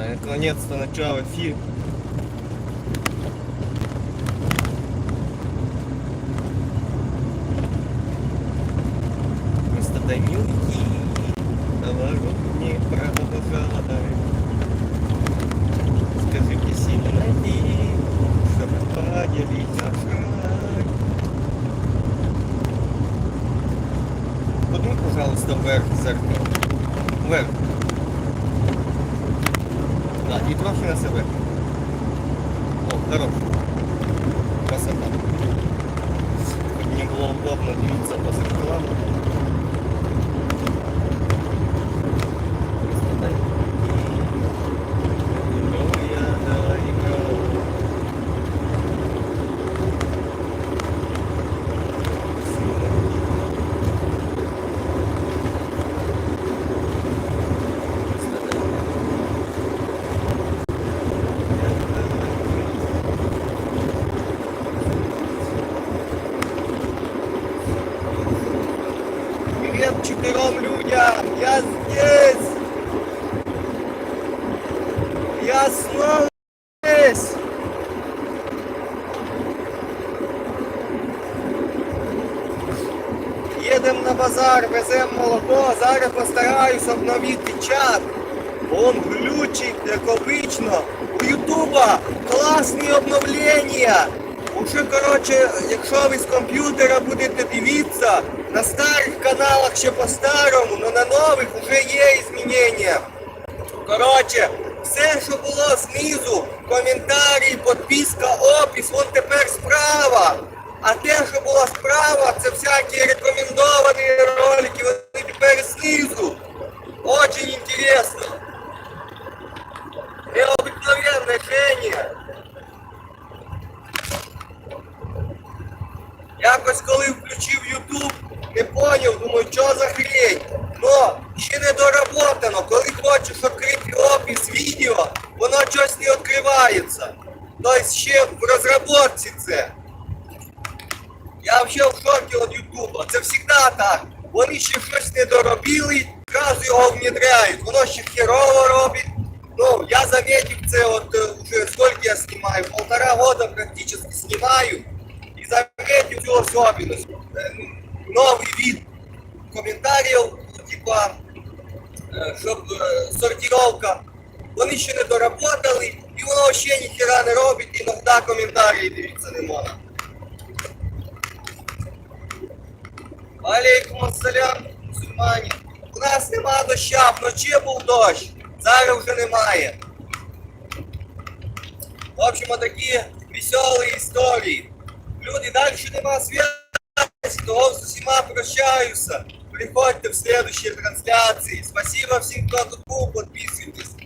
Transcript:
Э, Наконец-то начал эфир. Просто дай милки, наворот не продолжай. Скажи мне сильно и чтобы поделить наш рай. Подумай, пожалуйста, вверх зеркало. Вверх. Да, и трохи на себе. О, хорош. Красота. Мне было удобно двигаться по зеркалам. Красота. Ну, я далеко. Привет людям! Я здесь! Я снова здесь! Їдемо на базар, веземо молоко, зараз постараюсь обновити чат. Он глючить, як обично. У Ютуба класні обновлення. Уже, коротше, якщо ви з комп'ютера будете дивитися, на старих каналах ще по-старому, але на нових вже є змінення. Коротше, все, що було знизу, коментарі, підписка, опис, вон тепер справа. А те, що було справа, це всякі рекомендовані ролики, вони тепер знизу. Очень интересно. Необыкновенное Женя. Якось коли включив YouTube, не поняв, що за хрень. Но ще не доработано. Коли хочеш відкрити опис відео, воно щось не відкривається. Тобто ще в розробці це. Я взагалі в шокі від Ютуба. Це завжди так. Вони ще щось не доробили, зразу його внедряють. Воно ще херово робить. Ну, я заметив це от е, уже сколько я знімаю, полтора года практически знімаю. І заметив цю особенность. Е, ну, Новий від коментарів, типа, е, щоб е, сортировка. Вони ще не доработали, і воно ще ніхера не робить, іноді коментарі дивитися не можна. Алейкум ассалям, мусульмані. У нас нема доща, вночі був дощ, зараз вже немає. В общем, такі веселі історії. Люди, далі нема связи, того з усіма прощаюся. Приходьте в следующие трансляции. Спасибо всем, кто тут был. Подписывайтесь.